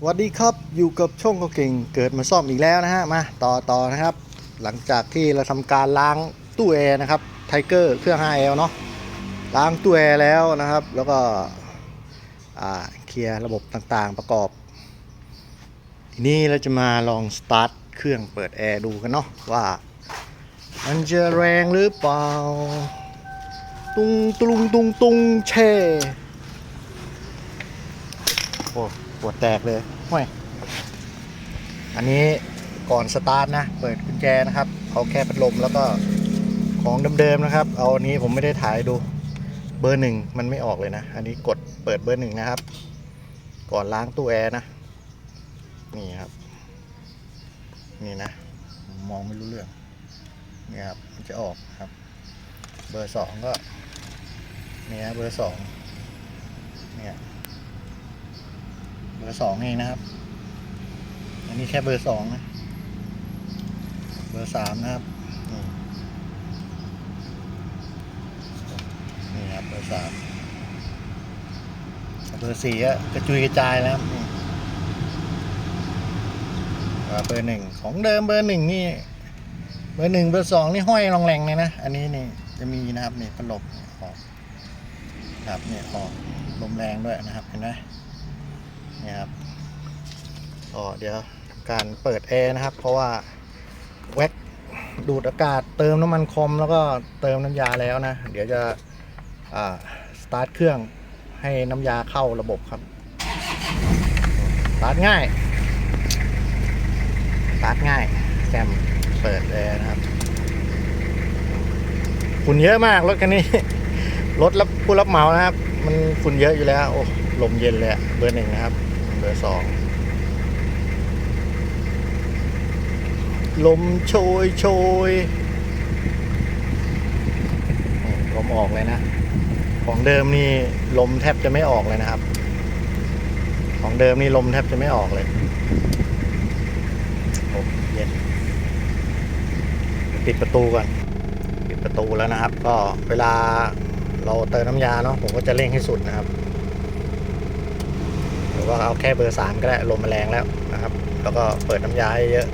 สวัสดีครับอยู่กับช่องก็เก่งเกิดมาซ่อมอีกแล้วนะฮะมาต่อต่อนะครับ หลังจากที่เราทำการล้างตู้แอร์นะครับไทเกอร์เครื่อง 5L เนาะล้างตู้แอร์แล้วนะครับ แล้วก็เคลียร์ระบบต่างๆประกอบ ทีนี้เราจะมาลองสตาร์ทเครื่องเปิดแอร์ดูกันเนาะว่า มันจะแรงหรือเปล่า ตุงตุงตุงตุงแช่โอ้ ปวดแตกเลยห่วยอันนี้ก่อนสตาร์ทนะ เปิดกุญแจนะครับเขาแค่พัดลมแล้วก็ของเดิมๆนะครับ เอาอันนี้ผมไม่ได้ถ่ายดูเบอร์หนึ่งมันไม่ออกเลยนะ อันนี้กดเปิดเบอร์หนึ่งนะครับ ก่อนล้างตู้แอร์นะ นี่ครับ นี่นะ มองไม่รู้เรื่องนี่ครับมันจะออกครับ เบอร์สองก็นี่ฮะเบอร์สองเนี่ยเบอร์สองเองนะครับ อันนี้แค่เบอร์สองนะ เบอร์สามนะครับ นี่ครับเบอร์สามเบอร์สี่ก็กระจุยกระจายแล้วครับเบอร์หนึ่งของเดิมเบอร์หนึ่งนี่ เบอร์หนึ่งเบอร์สองนี่ห้อยรองแรงเลยนะ อันนี้นี่จะมีนะครับนี่พัดลมออกครับนี่ออกลมแรงด้วยนะครับเห็นไหม นี่ครับก็เดี๋ยวการเปิดแอร์นะครับ เพราะว่าแว็กดูดอากาศเติมน้ำมันคอมแล้วก็เติมน้ำยาแล้วนะ เดี๋ยวจะอ่าสตาร์ทเครื่องให้น้ำยาเข้าระบบครับสตาร์ทง่ายสตาร์ทง่ายแซมเปิดแอร์นะครับฝุ่นเยอะมากรถคันนี้ รถรับผู้รับเหมานะครับ มันฝุ่นเยอะอยู่แล้ว โอ้ลมเย็นเลยเบอร์หนึ่งนะครับ เบอร์สองลมโชยโชยลมออกเลยนะ ของเดิมนี่ลมแทบจะไม่ออกเลยนะครับ ของเดิมนี่ลมแทบจะไม่ออกเลยโอ้เย็นปิดประตูก่อนปิดประตูแล้วนะครับ ก็เวลาเราเติมน้ำยาเนาะผมก็จะเร่งให้สุดนะครับ หรือว่าเอาแค่เบอร์สามก็ได้ลมแมลงแล้วนะครับ แล้วก็เปิดน้ำยาให้เยอะ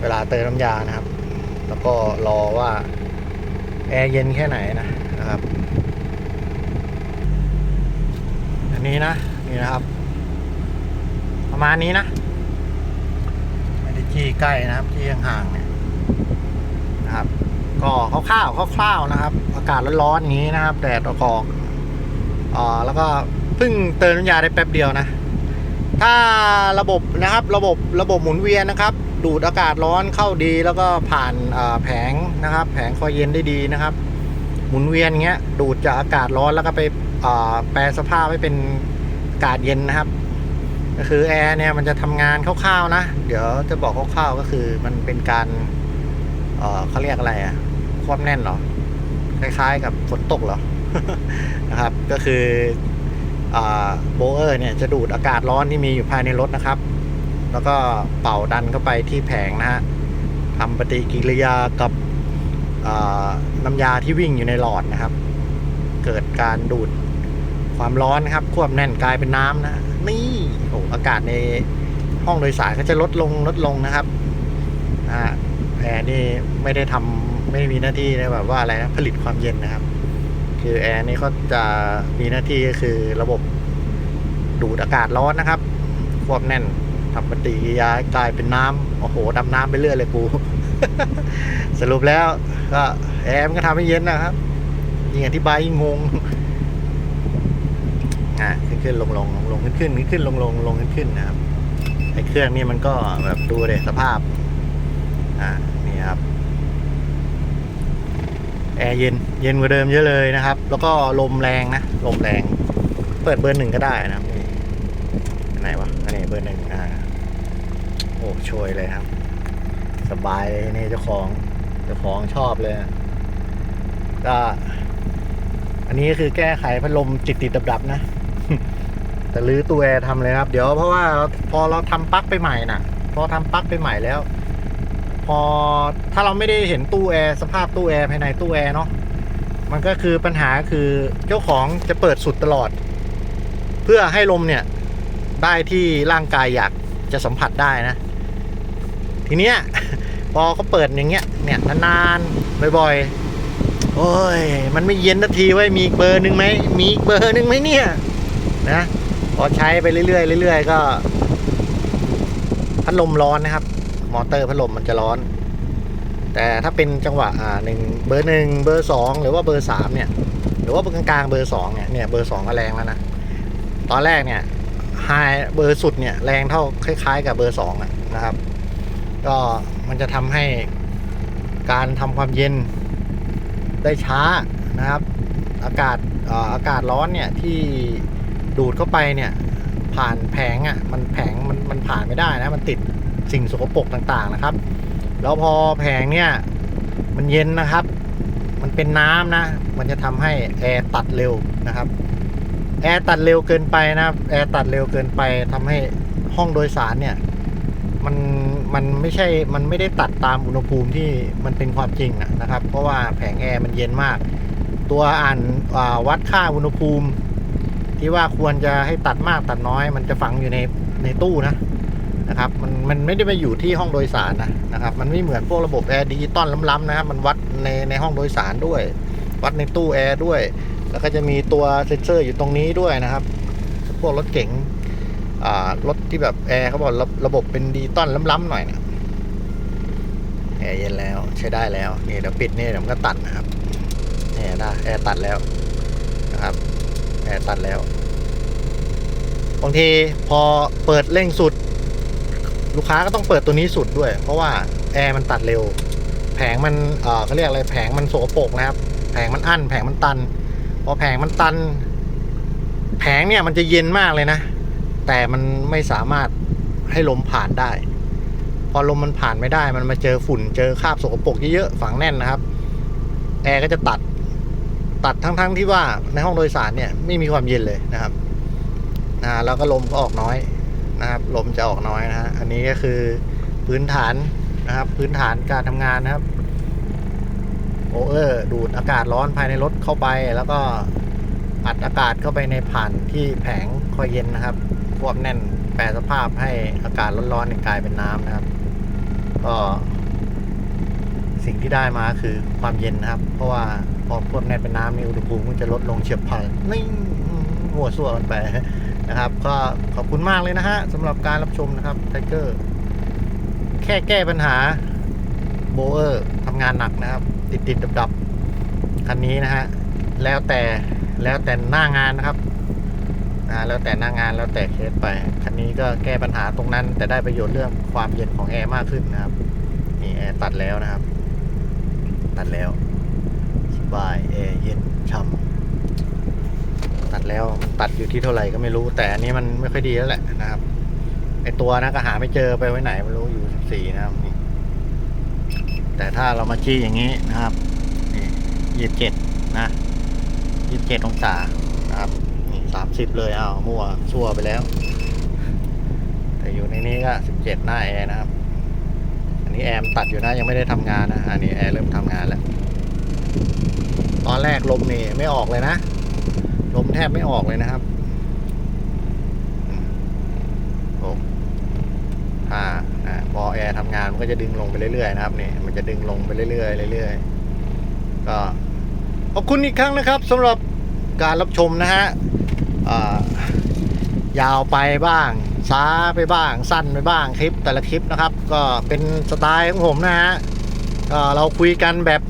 เวลาเติมน้ำยานะครับ แล้วก็รอว่าแอร์เย็นแค่ไหนนะนะครับ อันนี้นะนี่นะครับ ประมาณนี้นะไม่ได้จี้ใกล้นะครับจี้ห่างๆเนี่ยนะครับ ก็คร่าวๆคร่าวๆนะครับ อากาศร้อนๆนี้นะครับ แดดออกอ่าแล้วก็ เพิ่งเติมน้ำยาได้แป๊บเดียวนะ ถ้าระบบนะครับระบบระบบหมุนเวียนนะครับ ดูดอากาศร้อนเข้าดีแล้วก็ผ่านแผงนะครับ แผงคอยเย็นได้ดีนะครับ หมุนเวียนเงี้ยดูดจากอากาศร้อนแล้วก็ไปแปลสภาพให้เป็นอากาศเย็นนะครับก็คือแอร์เนี่ยมันจะทำงานคร่าวๆนะ เดี๋ยวจะบอกคร่าวๆก็คือมันเป็นการเออเขาเรียกอะไรอะความแน่นเหรอ คล้ายๆกับฝนตกเหรอนะครับ ก็คือ โบเออร์เนี่ยจะดูดอากาศร้อนที่มีอยู่ภายในรถนะครับ แล้วก็เป่าดันเข้าไปที่แผงนะฮะทำปฏิกิริยากับน้ำยาที่วิ่งอยู่ในหลอดนะครับ เกิดการดูดความร้อนนะครับควบแน่นกลายเป็นน้ำนะ นี่โอ้อากาศในห้องโดยสารก็จะลดลงลดลงนะครับอ่าแอร์นี่ไม่ได้ทำไม่ได้มีหน้าที่นแบบว่าอะไรนะผลิตความเย็นนะครับ คือแอร์นี่เขาจะมีหน้าที่ก็คือระบบดูดอากาศร้อนนะครับ ควบแน่นทำปฏิกิริยากลายเป็นน้ำโอ้โหดำน้ำไปเรื่อยเลยกู สรุปแล้วก็แอร์มันก็ทำให้เย็นนะครับยิ่งอธิบายยิ่งงงอะขึ้นขึ้นลงลงลงลงขึ้นขึ้นขึ้นขึ้นลงลงลงขึ้นขึ้นนะครับไอ้เครื่องนี่มันก็แบบดูเลยสภาพ อ่านี่ครับ แอร์เย็น เย็นกว่าเดิมเยอะเลยนะครับ แล้วก็ลมแรงนะ ลมแรง เปิดเบอร์หนึ่งก็ได้นะไหนวะอันนี้เบอร์หนึ่งอ่าโอ้ช่วยเลยครับ สบายเลยนี่เจ้าของ เจ้าของชอบเลยก็อันนี้คือแก้ไขพัดลมติดติดดับดับๆนะ แต่รื้อตัวแอร์ทำเลยครับ เดี๋ยวเพราะว่าพอเราทำปลั๊กไปใหม่น่ะ พอทำปลั๊กไปใหม่แล้ว พอถ้าเราไม่ได้เห็นตู้แอร์สภาพตู้แอร์ภายในตู้แอร์เนาะมันก็คือปัญหาคือเจ้าของจะเปิดสุดตลอด เพื่อให้ลมเนี่ยได้ที่ร่างกายอยากจะสัมผัสได้นะ ทีเนี้ยพอเขาเปิดอย่างเงี้ยเนี่ยนานๆบ่อยๆโอ้ยมันไม่เย็นนาทีไว้มีอีกเบอร์หนึ่งไหมมีอีกเบอร์หนึ่งไหมเนี่ยนะพอใช้ไปเรื่อยๆเรื่อยๆก็พัดลมร้อนนะครับ มอเตอร์พัดลมมันจะร้อน แต่ถ้าเป็นจังหวะอ่าหนึ่งเบอร์หนึ่งเบอร์สองหรือว่าเบอร์สามเนี่ย หรือว่ากลางๆเบอร์สองเนี่ยเนี่ยเบอร์สองก็แรงแล้วนะตอนแรกเนี่ยไฮเบอร์สุดเนี่ยแรงเท่าคล้าย ๆ กับเบอร์สองนะครับ ก็มันจะทำให้การทำความเย็นได้ช้านะครับ อากาศเอ่ออากาศร้อนเนี่ยที่ดูดเข้าไปเนี่ยผ่านแผงอะ่ะมันแผงมันมันผ่านไม่ได้นะมันติด สิ่งสกปรกต่างๆนะครับ แล้วพอแผงเนี่ยมันเย็นนะครับ มันเป็นน้ำนะ มันจะทำให้แอร์ตัดเร็วนะครับ แอร์ตัดเร็วเกินไปนะแอร์ตัดเร็วเกินไปทำให้ห้องโดยสารเนี่ย มันมันไม่ใช่ มันไม่ได้ตัดตามอุณหภูมิที่มันเป็นความจริงนะครับ เพราะว่าแผงแอร์มันเย็นมาก ตัวอ่านาวัดค่าอุณหภูมิ ที่ว่าควรจะให้ตัดมากตัดน้อย มันจะฝังอยู่ในในตู้นะ นะครับมันมันไม่ได้มาอยู่ที่ห้องโดยสารนะนะครับ มันไม่เหมือนพวกระบบแอร์ดิจิตอลล้ำๆนะครับ มันวัดในในห้องโดยสารด้วย วัดในตู้แอร์ด้วย แล้วก็จะมีตัวเซนเซอร์อยู่ตรงนี้ด้วยนะครับ พวกรถเก๋งอ่ารถที่แบบแอร์เขาบอกระระบบเป็นดิจิตอลล้ำๆหน่อยนะแอร์เย็นแล้วใช้ได้แล้วนี่เดี๋ยวปิดนี่เดี๋ยวมันก็ตัดนะครับเนี่ยนะแอร์ตัดแล้วนะครับแอร์ตัดแล้วบางทีพอเปิดเร่งสุด ลูกค้าก็ต้องเปิดตัวนี้สุดด้วย เพราะว่าแอร์มันตัดเร็ว แผงมันเออเขาเรียกอะไรแผงมันโสโปรกนะครับ แผงมันอั้น แผงมันตัน พอแผงมันตัน แผงเนี่ยมันจะเย็นมากเลยนะ แต่มันไม่สามารถให้ลมผ่านได้ พอลมมันผ่านไม่ได้ มันมาเจอฝุ่นเจอคราบสกปรกเยอะๆฝังแน่นนะครับ แอร์ก็จะตัดตัดทั้งๆที่ว่าในห้องโดยสารเนี่ยไม่มีความเย็นเลยนะครับนะแล้วก็ลมก็ออกน้อย นะครับ ลมจะออกน้อยนะฮะอันนี้ก็คือพื้นฐานนะครับ พื้นฐานการทำงานนะครับโอเออร์ดูดอากาศร้อนภายในรถเข้าไป แล้วก็อัดอากาศเข้าไปในผ่านที่แผงคอยเย็นนะครับควบแน่นแปรสภาพให้อากาศร้อนๆกลายเป็นน้ำนะครับ ก็สิ่งที่ได้มาคือความเย็นนะครับ เพราะว่าพอควบแน่นเป็นน้ำนี่อุณหภูมิมันจะลดลงเฉียบพลันนี่หัวส่วกันไป นะครับ ก็ขอบคุณมากเลยนะฮะสำหรับการรับชมนะครับไทเกอร์แค่แก้ปัญหาโบเออร์ทำงานหนักนะครับ ติดติดดับดับคันนี้นะฮะแล้วแต่แล้วแต่หน้างานนะครับอ่าแล้วแต่หน้างานแล้วแต่เคสไป คันนี้ก็แก้ปัญหาตรงนั้น แต่ได้ประโยชน์เรื่องความเย็นของแอร์มากขึ้นนะครับนี่แอร์ตัดแล้วนะครับ ตัดแล้วสบายแอร์เย็นช่ำ ตัดแล้วมันตัดอยู่ที่เท่าไหร่ก็ไม่รู้ แต่อันนี้มันไม่ค่อยดีแล้วแหละนะครับไอตัวนะก็หาไม่เจอไปไว้ไหนไม่รู้อยู่สิบสี่นะครับนี่แต่ถ้าเรามาจี้อย่างนี้นะครับนี่ยี่สิบเจ็ดนะยี่สิบเจ็ดองศานะครับนี่สามสิบเลยอ้าวมั่วชั่วไปแล้ว แต่อยู่ในนี้ก็สิบเจ็ดหน้าแอร์นะครับ อันนี้แอร์ตัดอยู่นะยังไม่ได้ทำงานนะอันนี้แอร์เริ่มทำงานแล้วตอนแรกลมนี่ไม่ออกเลยนะ ลมแทบไม่ออกเลยนะครับโอ้อ่าอ่าพอแอร์ทำงานมันก็จะดึงลงไปเรื่อยๆนะครับนี่มันจะดึงลงไปเรื่อยๆเรื่อยๆก็ขอบคุณอีกครั้งนะครับสำหรับการรับชมนะฮะยาวไปบ้างช้าไปบ้าง สั้นไปบ้างคลิปแต่ละคลิปนะครับ ก็เป็นสไตล์ของผมนะฮะก็เราคุยกันแบบ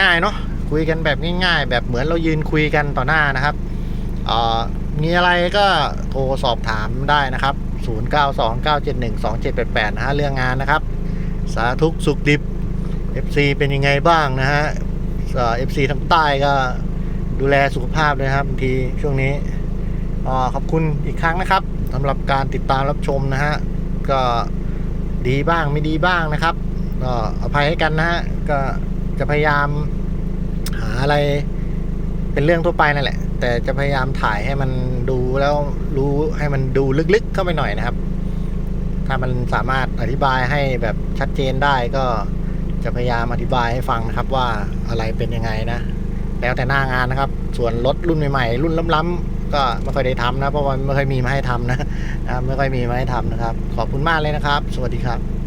ง่ายๆเนาะ คุยกันแบบง่ายๆ แบบเหมือนเรายืนคุยกันต่อหน้านะครับอ่ามีอะไรก็โทรสอบถามได้นะครับ 0929712788 นะฮะเรื่องงานนะครับ สาธุสุขดิบ FC เป็นยังไงบ้างนะฮะ FC ทางใต้ก็ดูแลสุขภาพเลยครับบางทีช่วงนี้อ่าขอบคุณอีกครั้งนะครับสำหรับการติดตามรับชมนะฮะ ก็ดีบ้างไม่ดีบ้างนะครับก็อภัยให้กันนะฮะ ก็จะพยายามาอะไร เป็นเรื่องทั่วไปนั่นแหละ แต่จะพยายามถ่ายให้มันดูแล้วรู้ให้มันดูลึกๆเข้าไปหน่อยนะครับ ถ้ามันสามารถอธิบายให้แบบชัดเจนได้ก็จะพยายามอธิบายให้ฟังนะครับว่าอะไรเป็นยังไงนะแล้วแต่หน้างานนะครับ ส่วนรถรุ่นใหม่ๆ รุ่นล้ำๆก็ไม่ค่อยได้ทำนะ เพราะว่าไม่ค่อยมีมาให้ทำนะ ไม่ค่อยมีมาให้ทำนะครับ ขอบคุณมากเลยนะครับ สวัสดีครับ